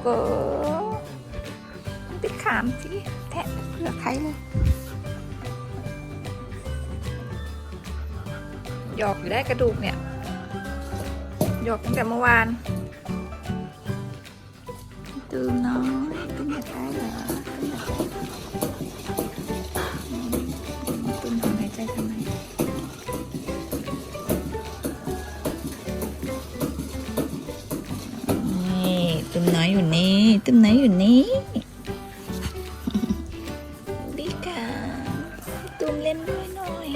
กเออไปขามสิแทะเผื่อใครเลยหยอกอยู่ได้กระดูกเนี่ยหยอกตั้งแต่เมื่อวานตื่นน้อยตื่นอยากได้เหรอตื่นอยากได้ อยอยู่นี่ตุ้มน้อยอยู่นี่ดีค่ะตุ้มเล่นด้วยหน่อย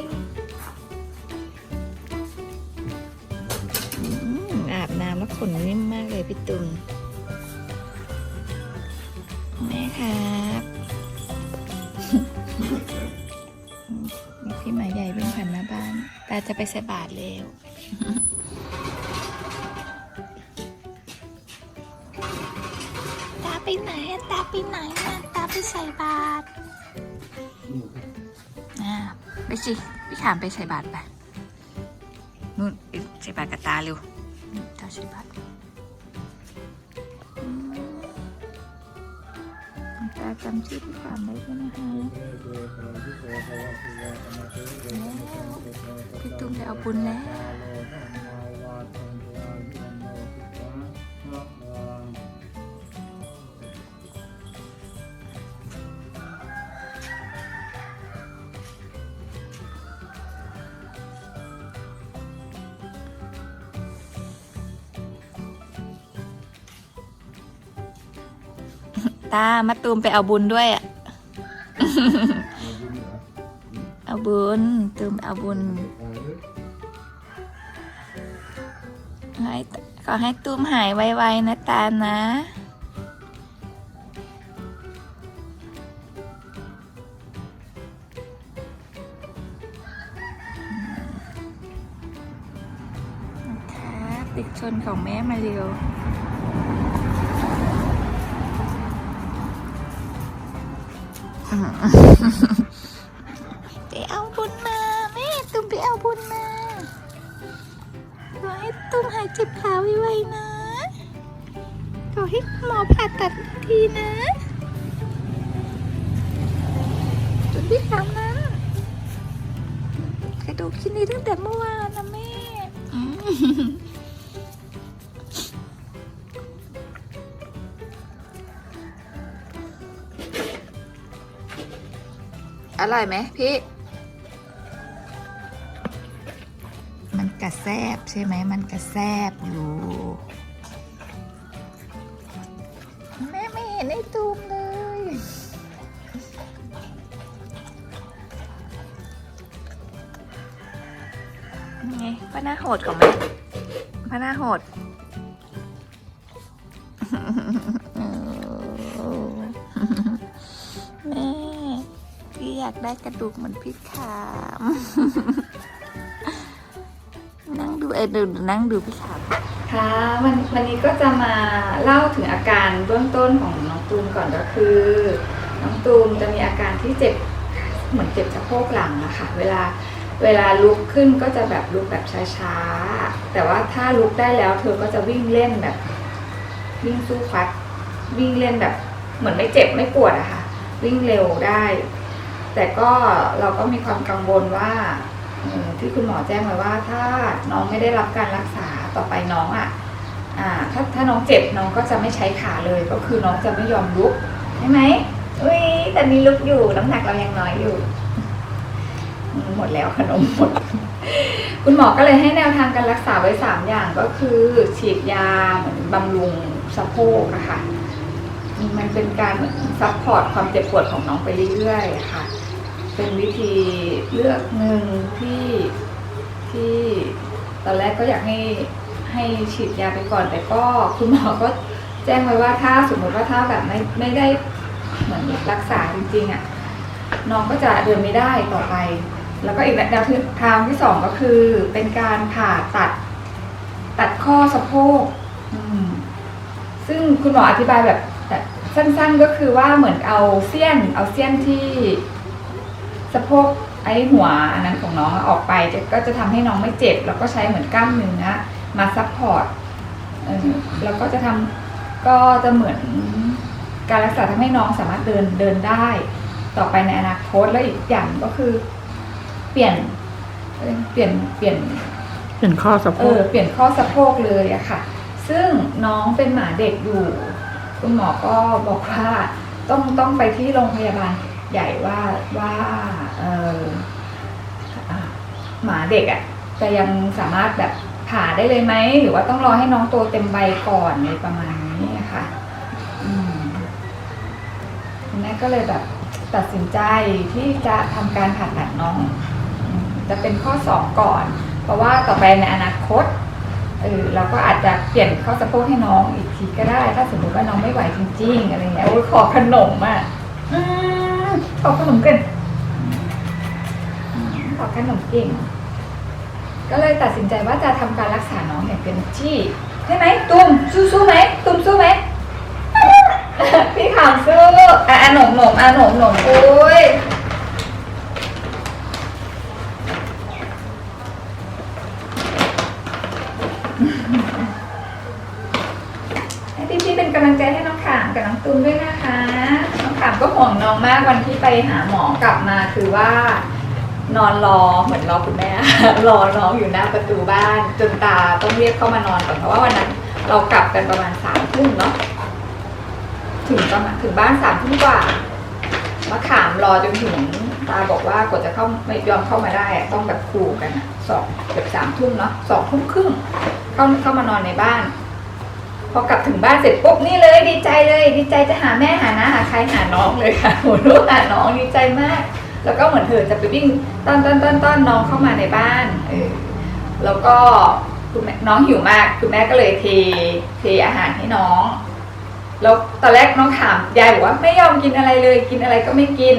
อืมอาบน้ำแล้วขนนิ่มมากเลยพี่ตุ้มแม่ครับมีพี่หมาใหญ่วิ่งผ่านหน้าบ้าน ตาจะไปใส่บาทแล้ว ไปไหนอะตาไปไหนอะตาไปใส่บาตรอ่าไปสิพี่ขามไปใส่บาตรไปนู่นไปใส่บาตรกับตาเร็วตาใส่บาตรอืมตาจำชื่อพี่ขามได้ใช่ไหมคะพี่ตุ้มได้เอาบุญแล้ว ตามาตูมไปเอาบุญด้วยอะเอาบุญตูมไปเอาบุญให้ขอให้ตูมหายไวๆนะตานะครับเด็กชนของแม่มาเร็ว ไปเอาบุญมาแม่ตุ้มไปเอาบุญมาขอให้ตุ้มหายเจ็บขาไวๆนะขอให้หมอผ่าตัดทีนะจุดที่สามนะกระดูกชิ้นนี้ตั้งแต่เมื่อวานนะแม่ อร่อยไหมพี่ มันกระแซบใช่ไหม มันกระแซบอยู่ แม่ไม่เห็นไอ้ตูมเลย ไงป้าหน้าโหดของแม่ป้าหน้าโหด พี่อยากได้กระดูกเหมือนพี่ขาม นั่งดูเออดูนั่งดูพี่ขามค่ะวันวันนี้ก็จะมาเล่าถึงอาการเบื้องต้นของน้องตูมก่อนก็คือ น้องตูมจะมีอาการที่เจ็บเหมือนเจ็บสะโพกหลังอะค่ะ เวลาเวลาลุกขึ้นก็จะแบบลุกแบบช้าๆ แต่ว่าถ้าลุกได้แล้วเธอก็จะวิ่งเล่นแบบ วิ่งสู้ฟัด วิ่งเล่นแบบ เหมือนไม่เจ็บไม่ปวดอะค่ะ วิ่งเร็วได้ แต่ก็เราก็มีความกังวลว่าที่คุณหมอแจ้งไว้ว่าถ้าน้องไม่ได้รับการรักษาต่อไปน้องอะอ่าถ้าถ้าน้องเจ็บน้องก็จะไม่ใช้ขาเลย ก็คือน้องจะไม่ยอมลุกใช่ไหมอุ้ยแต่มีลุกอยู่น้ำหนักเรายังน้อยอยู่ หมดแล้วขนมหมด คุณหมอก็เลยให้แนวทางการรักษาไว้สามอย่างก็คือ ฉีดยาเหมือนบำรุงสะโพกอะค่ะมันเป็นการซัพพอร์ตความเจ็บปวดของน้องไปเรื่อยๆค่ะ เป็นวิธีเลือกหนึ่งที่ที่ตอนแรกก็อยากให้ให้ฉีดยาไปก่อน แต่ก็คุณหมอก็แจ้งไว้ว่าถ้าสมมติว่าถ้าแบบไม่ไม่ได้เหมือนรักษาจริงๆอะน้องก็จะเดินไม่ได้ต่อไป แล้วก็อีกแนวทางที่สองก็คือเป็นการผ่าตัดตัดข้อสะโพกซึ่งคุณหมออธิบายแบบแบบสั้นๆก็คือว่าเหมือนเอาเสี้ยน เอาเสี้ยนที่ สะโพกไอ้หัวอันนั้นของน้องออกไปจะก็จะทำให้น้องไม่เจ็บ แล้วก็ใช้เหมือนกล้ามเนื้อมาซัพพอร์ตเออแล้วก็จะทำก็จะเหมือนการรักษาทำให้น้องสามารถเดินเดินได้ ต่อไปในอนาคตแล้วอีกอย่างก็คือ เปลี่ยนเอ่อเปลี่ยนเปลี่ยนเห็นข้อสะโพเอกอเปลี่ยนข้อสะโพกเลยอะค่ะ ซึ่งน้องเป็นหมาเด็กอยู่ คุณหมอก็บอกว่าต้องต้องไปที่โรงพยาบาล ใหญ่ว่าว่าหมาเด็กอะจะยังสามารถแบบผ่าได้เลยไหม หรือว่าต้องรอให้น้องโตเต็มใบก่อนในประมาณนี้ค่ะคุณแม่ก็เลยแบบตัดสินใจที่จะทำการผ่าตัดน้อง จะเป็นข้อสองก่อน เพราะว่าต่อไปในอนาคตเออเราก็อาจจะเปลี่ยนข้อสะโพกให้น้องอีกทีก็ได้ ถ้าสมมติว่าน้องไม่ไหวจริงๆอะไรเงี้ยโอ้ยขอขนมอะ อืมขนมเก่งอืมขอขนมเก่ง ก็เลยตัดสินใจว่าจะทำการรักษาน้องอย่างเต็มที่ใช่ไหมตุ้มสู้ๆไหมตุ้มสู้ไหมพี่ขามสู้อะอะหนมหนมอะหนมหนมโอ้ย ให้พี่ๆเป็นกำลังใจให้น้องขามกับน้องตูนด้วยนะคะ น้องขามก็ ห่วงน้องมากวันที่ไปหาหมอกลับมาคือว่า นอนรอเหมือนรอคุณแม่ รอน้องอยู่หน้าประตูบ้าน จนตาต้องเรียกเข้ามานอนก่อนเพราะว่าวันนั้นเรากลับกันประมาณสามทุ่มเนาะถึงประมาณถึงบ้านสามทุ่มกว่ามาขามรอจนถึงตาบอกว่ากว่าจะเข้าไม่ยอมเข้ามาได้อะต้องแบบขู่กันอะสองเกือบสามทุ่มเนาะสองทุ่มครึ่งเข้าเข้ามานอนในบ้าน พอกลับถึงบ้านเสร็จปุ๊บนี่เลย ดีใจเลย ดีใจจะหาแม่หาน้าหาใครหาน้องเลยค่ะโหลูกหาน้องดีใจมาก แล้วก็เหมือนเธอจะไปวิ่งต้อนต้อนต้อนต้อนน้องเข้ามาในบ้านเออแล้วก็คุณแม่น้องหิวมากคุณแม่ก็เลยเทเทอาหารให้น้อง แล้วตอนแรกน้องถามยายบอกว่าไม่ยอมกินอะไรเลยกินอะไรก็ไม่กิน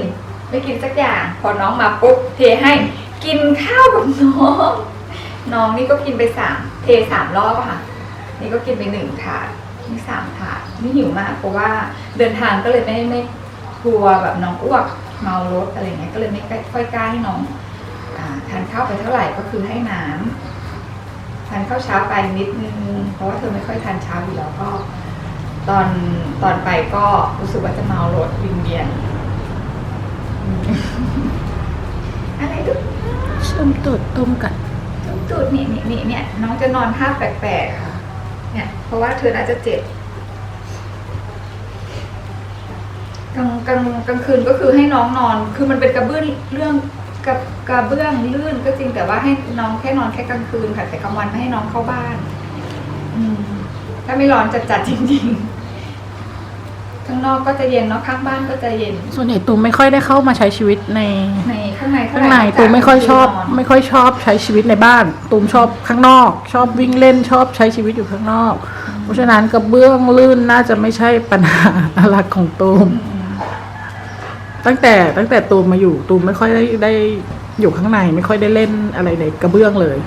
ไม่กินสักอย่าง พอน้องมาปุ๊บเทให้กินข้าวกับน้อง น้องนี่ก็กินไปสามเทสามรอบค่ะ นี่ก็กินไปหนึ่งถาดนี่สามถาดนี่หิวมากเพราะว่าเดินทางก็เลยไม่ไม่กลัวแบบน้องอ้วกเมารถอะไรเงี้ยก็เลยไม่ค่อยกล้าให้น้องอาทานข้าวไปเท่าไหร่ก็คือให้น้ำทานข้าวเช้าไปนิดนึงเพราะว่าเธอไม่ค่อยทานเช้าอยู่แล้วก็ ตอนตอนไปก็รู้สึกว่าจะเมารถวิงเวียนอืมอะไรดูเชื่อมตูดต้มกันจุดนี่นี่นี่เนี่ยน้องจะนอนท่าแปลกๆค่ะ เนี่ยเพราะว่าเธอน่าจะเจ็บกลางกลางกลางคืนก็คือให้น้องนอน คือมันเป็นกระเบื้องเรื่องกับกระเบื้องลื่นก็จริงแต่ว่าให้น้องแค่นอนแค่กลางคืนค่ะแต่กลางวันไม่ให้น้องเข้าบ้าน อืมถ้าไม่ร้อนจัดๆจริง ๆ ข้างนอกก็จะเย็นเนาะข้างบ้านก็จะเย็น ส่วนใหญ่ตูมไม่ค่อยได้เข้ามาใช้ชีวิตในในข้างในเท่าข้างไหร่ในตูมไม่ค่อยชอบนนไม่ค่อยชอบใช้ชีวิตในบ้าน ตูมชอบข้างนอก ชอบวิ่งเล่นชอบใช้ชีวิตอยู่ข้างนอก เพราะฉะนั้นกระเบื้องลื่นน่าจะไม่ใช่ปัญหาหลักของตูม อืมตั้งแต่ตั้งแต่ตูมมาอยู่ตูมไม่ค่อยได้ได้อยู่ข้างในไม่ค่อยได้เล่นอะไรในกระเบื้องเลย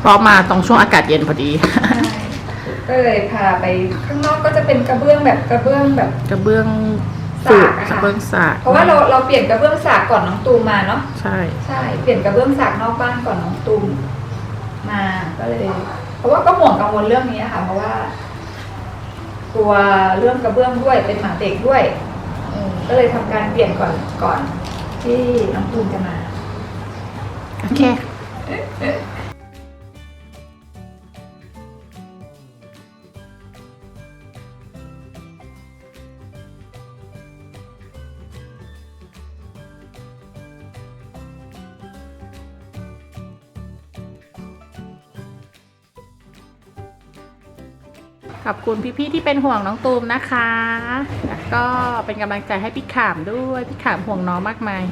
เพราะมาตรงช่วงอากาศเย็นพอดีใช่ ก็เลยพาไปข้างนอกก็จะเป็นกระเบื้องแบบกระเบื้องแบบกระเบื้องสากอะกค่ะระเบื้องสากเพราะว่าเราเราเปลี่ยนกระเบื้องสากก่อนน้องตูมมาเนาะใช่ ใช่เปลี่ยนกระเบื้องสากนอกบ้านก่อนน้องตูมมาก็เลย เพราะว่าก็ห่วงกังวลเรื่องนี้นะคะเพราะว่า กลัวเรื่องกระเบื้องด้วยเป็นหมาเด็กด้วยอืมก็เลยทำการเปลี่ยนก่อนก่อน ที่น้องตูมจะมา โอเค ขอบคุณพี่ๆที่เป็นห่วงน้องตูมนะคะ แล้วก็เป็นกำลังใจให้พี่ขามด้วย พี่ขามห่วงน้องมากมาย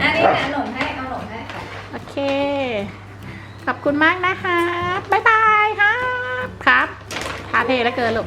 อันนี้นะหนมให้เอาหนมให้ค่ะ โอเค ขอบคุณมากนะคะ บ๊ายบายครับ ครับทาเทแล้วเกินลูก